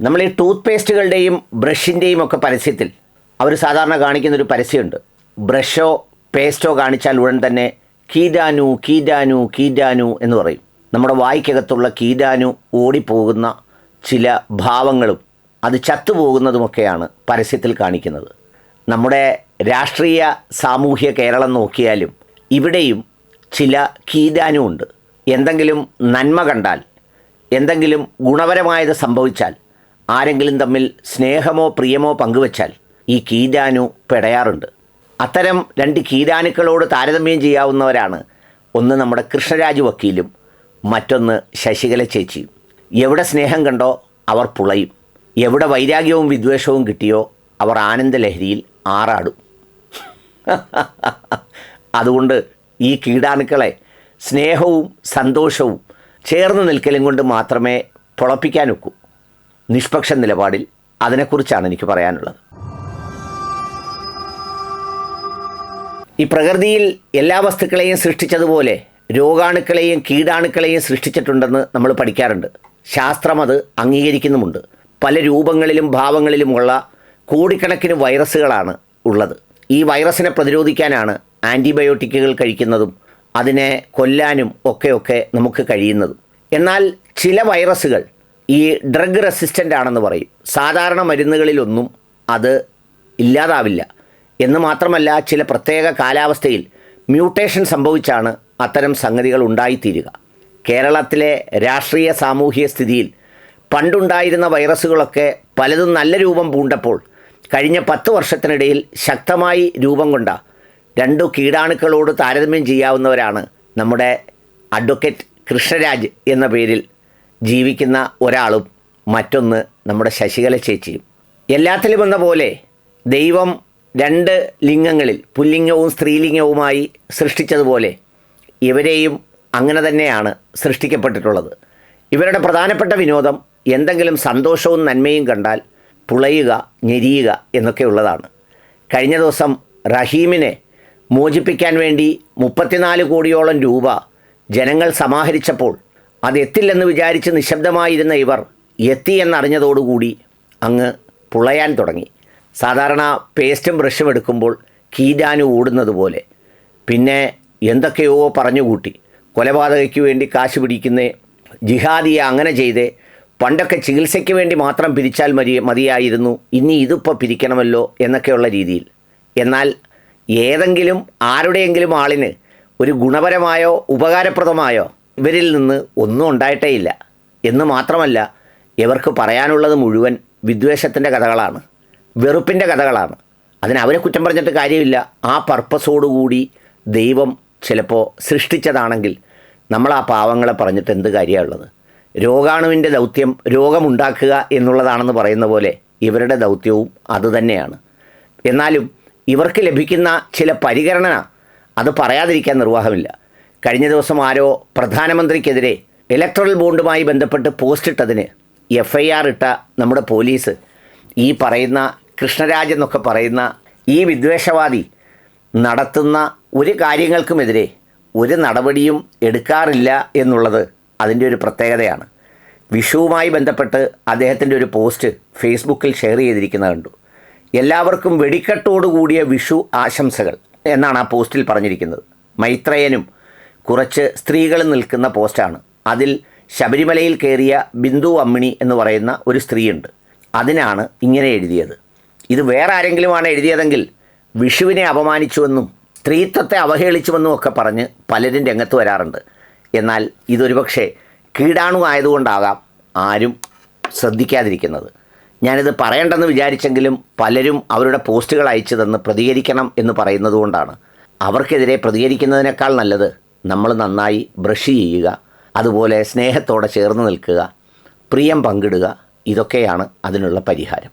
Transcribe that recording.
നമ്മൾ ഈ ടൂത്ത് പേസ്റ്റുകളുടെയും ബ്രഷിന്റെയും ഒക്കെ പരസ്യത്തിൽ അവർ സാധാരണ കാണിക്കുന്നൊരു പരസ്യമുണ്ട്. ബ്രഷോ പേസ്റ്റോ കാണിച്ചാൽ ഉടൻ തന്നെ കീടാനു കീടാനു കീടാനു എന്ന് പറയും. നമ്മുടെ വായ്ക്കകത്തുള്ള കീടാനു ഓടിപ്പോകുന്ന ചില ഭാവങ്ങളും അത് ചത്തുപോകുന്നതുമൊക്കെയാണ് പരസ്യത്തിൽ കാണിക്കുന്നത്. നമ്മുടെ രാഷ്ട്രീയ സാമൂഹ്യ കേരളം നോക്കിയാലും ഇവിടെയും ചില കീടാനുണ്ട് എന്തെങ്കിലും നന്മ കണ്ടാൽ എന്തെങ്കിലും ഗുണപരമായത് സംഭവിച്ചാൽ ആരെങ്കിലും തമ്മിൽ സ്നേഹമോ പ്രിയമോ പങ്കുവച്ചാൽ ഈ കീരാനു പെടയാറുണ്ട്. അത്തരം രണ്ട് കീരാനുക്കളോട് താരതമ്യം ചെയ്യാവുന്നവരാണ് ഒന്ന് നമ്മുടെ കൃഷ്ണരാജ് വക്കീലും മറ്റൊന്ന് ശശികല ചേച്ചിയും. എവിടെ സ്നേഹം കണ്ടോ അവർ പുളയും. എവിടെ വൈരാഗ്യവും വിദ്വേഷവും കിട്ടിയോ അവർ ആനന്ദലഹരിയിൽ ആറാടും. അതുകൊണ്ട് ഈ കീടാണുക്കളെ സ്നേഹവും സന്തോഷവും ചേർന്ന് നിൽക്കലും കൊണ്ട് മാത്രമേ പൊളപ്പിക്കാനൊക്കൂ നിഷ്പക്ഷ നിലപാടിൽ അതിനെക്കുറിച്ചാണ് എനിക്ക് പറയാനുള്ളത്. ഈ പ്രകൃതിയിൽ എല്ലാ വസ്തുക്കളെയും സൃഷ്ടിച്ചതുപോലെ രോഗാണുക്കളെയും കീടാണുക്കളെയും സൃഷ്ടിച്ചിട്ടുണ്ടെന്ന് നമ്മൾ പഠിക്കാറുണ്ട്. ശാസ്ത്രം അത് അംഗീകരിക്കുന്നുമുണ്ട്. പല രൂപങ്ങളിലും ഭാവങ്ങളിലുമുള്ള കോടിക്കണക്കിന് വൈറസുകളാണ് ഉള്ളത്. ഈ വൈറസിനെ പ്രതിരോധിക്കാനാണ് ആന്റിബയോട്ടിക്കുകൾ കഴിക്കുന്നതും അതിനെ കൊല്ലാനും ഒക്കെയൊക്കെ നമുക്ക് കഴിയുന്നതും. എന്നാൽ ചില വൈറസുകൾ ഈ ഡ്രഗ് റെസിസ്റ്റന്റ് ആണെന്ന് പറയും. സാധാരണ മരുന്നുകളിലൊന്നും അത് ഇല്ലാതാവില്ല. എന്ന് മാത്രമല്ല ചില പ്രത്യേക കാലാവസ്ഥയിൽ മ്യൂട്ടേഷൻ സംഭവിച്ചാണ് അത്തരം സംഗതികൾ ഉണ്ടായിത്തീരുക. കേരളത്തിലെ രാഷ്ട്രീയ സാമൂഹിക സ്ഥിതിയിൽ പണ്ടുണ്ടായിരുന്ന വൈറസുകളൊക്കെ പലതും നല്ല രൂപം പൂണ്ടപ്പോൾ കഴിഞ്ഞ പത്ത് വർഷത്തിനിടയിൽ ശക്തമായി രൂപം കൊണ്ട രണ്ടു കീടാണുക്കളോട് താരതമ്യം ചെയ്യാവുന്നവരാണ് നമ്മുടെ അഡ്വക്കേറ്റ് കൃഷ്ണരാജ് എന്ന പേരിൽ ജീവിക്കുന്ന ഒരാളും മറ്റൊന്ന് നമ്മുടെ ശശികല ചേച്ചിയും. എല്ലാത്തിലും എന്ന പോലെ ദൈവം രണ്ട് ലിംഗങ്ങളിൽ പുല്ലിംഗവും സ്ത്രീലിംഗവുമായി സൃഷ്ടിച്ചതുപോലെ ഇവരെയും അങ്ങനെ തന്നെയാണ് സൃഷ്ടിക്കപ്പെട്ടിട്ടുള്ളത്. ഇവരുടെ പ്രധാനപ്പെട്ട വിനോദം എന്തെങ്കിലും സന്തോഷവും നന്മയും കണ്ടാൽ പുളയുക ഞെരിയുക എന്നൊക്കെയുള്ളതാണ് കഴിഞ്ഞ ദിവസം റഹീമിനെ മോചിപ്പിക്കാൻ വേണ്ടി മുപ്പത്തിനാല് കോടിയോളം രൂപ ജനങ്ങൾ സമാഹരിച്ചപ്പോൾ അത് എത്തില്ലെന്ന് വിചാരിച്ച് നിശബ്ദമായിരുന്ന ഇവർ എത്തിയെന്നറിഞ്ഞതോടുകൂടി അങ്ങ് പുളയാൻ തുടങ്ങി. സാധാരണ പേസ്റ്റും ബ്രഷും എടുക്കുമ്പോൾ കീരാനു ഓടുന്നത് പോലെ. പിന്നെ എന്തൊക്കെയോ പറഞ്ഞുകൂട്ടി. കൊലപാതകയ്ക്ക് വേണ്ടി കാശ് പിടിക്കുന്ന ജിഹാദിയെ അങ്ങനെ ചെയ്ത് പണ്ടൊക്കെ ചികിത്സയ്ക്ക് വേണ്ടി മാത്രം പിരിച്ചാൽ മതി മതിയായിരുന്നു ഇനി ഇതിപ്പോൾ പിരിക്കണമല്ലോ എന്നൊക്കെയുള്ള രീതിയിൽ. എന്നാൽ ഏതെങ്കിലും ആരുടെയെങ്കിലും ആളിന് ഒരു ഗുണപരമായോ ഉപകാരപ്രദമായോ ഇവരിൽ നിന്ന് ഒന്നും ഉണ്ടായിട്ടേ ഇല്ല. എന്ന് മാത്രമല്ല ഇവർക്ക് പറയാനുള്ളത് മുഴുവൻ വിദ്വേഷത്തിന്റെ കഥകളാണ് വെറുപ്പിന്റെ കഥകളാണ്. അതിന് അവരെ കുറ്റം പറഞ്ഞിട്ട് കാര്യമില്ല. ആ പർപ്പസോടുകൂടി ദൈവം ചിലപ്പോൾ സൃഷ്ടിച്ചതാണെങ്കിൽ നമ്മൾ ആ പാവങ്ങളെ പറഞ്ഞിട്ട് എന്ത് കാര്യമുള്ളത് രോഗാണുവിന്റെ ദൗത്യം രോഗമുണ്ടാക്കുക എന്നുള്ളതാണെന്ന് പറയുന്ന പോലെ ഇവരുടെ ദൗത്യവും അതുതന്നെയാണ് എന്നാലും ഇവർക്ക് ലഭിക്കുന്ന ചില പരിഗണന അത് പറയാതിരിക്കാൻ നിർവാഹമില്ല. കഴിഞ്ഞ ദിവസം ആരോ പ്രധാനമന്ത്രിക്കെതിരെ ഇലക്ട്രൽ ബോണ്ടുമായി ബന്ധപ്പെട്ട് പോസ്റ്റ് ഇട്ടതിന് എഫ് ഐ ആർ ഇട്ട നമ്മുടെ പോലീസ് ഈ പറയുന്ന കൃഷ്ണരാജ് എന്നൊക്കെ പറയുന്ന ഈ വിദ്വേഷവാദി നടത്തുന്ന ഒരു കാര്യങ്ങൾക്കുമെതിരെ ഒരു നടപടിയും എടുക്കാറില്ല എന്നുള്ളത് അതിന്റെ ഒരു പ്രത്യേകതയാണ്. വിഷുവുമായി ബന്ധപ്പെട്ട് അദ്ദേഹത്തിന്റെ ഒരു പോസ്റ്റ് ഫേസ്ബുക്കിൽ ഷെയർ ചെയ്തിരിക്കുന്നത് കണ്ടു. എല്ലാവർക്കും വെടിക്കെട്ടോടുകൂടിയ വിഷു ആശംസകൾ എന്നാണ് ആ പോസ്റ്റിൽ പറഞ്ഞിരിക്കുന്നത്. മൈത്രേയനും കുറച്ച് സ്ത്രീകൾ നിൽക്കുന്ന പോസ്റ്റാണ്. അതിൽ ശബരിമലയിൽ കയറിയ ബിന്ദു അമ്മിണി എന്ന് പറയുന്ന ഒരു സ്ത്രീയുണ്ട്. അതിനാണ് ഇങ്ങനെ എഴുതിയത്. ഇത് വേറെ ആരെങ്കിലുമാണ് എഴുതിയതെങ്കിൽ വിഷുവിനെ അപമാനിച്ചുവെന്നും സ്ത്രീത്വത്തെ അവഹേളിച്ചുവെന്നും ഒക്കെ പറഞ്ഞ് പലരും രംഗത്ത് വരാറുണ്ട്. എന്നാൽ ഇതൊരുപക്ഷെ കീടാണു ആയതുകൊണ്ടാകാം ആരും ശ്രദ്ധിക്കാതിരിക്കുന്നത്. ഞാനിത് പറയണ്ടെന്ന് വിചാരിച്ചെങ്കിലും പലരും അവരുടെ പോസ്റ്റുകൾ അയച്ചു തന്ന് പ്രതികരിക്കണം എന്ന് പറയുന്നത് കൊണ്ടാണ്. അവർക്കെതിരെ പ്രതികരിക്കുന്നതിനേക്കാൾ നല്ലത് നമ്മൾ നന്നായി ബ്രഷ് ചെയ്യുക അതുപോലെ സ്നേഹത്തോടെ ചേർന്ന് നിൽക്കുക പ്രിയം പങ്കിടുക ഇതൊക്കെയാണ് അതിനുള്ള പരിഹാരം.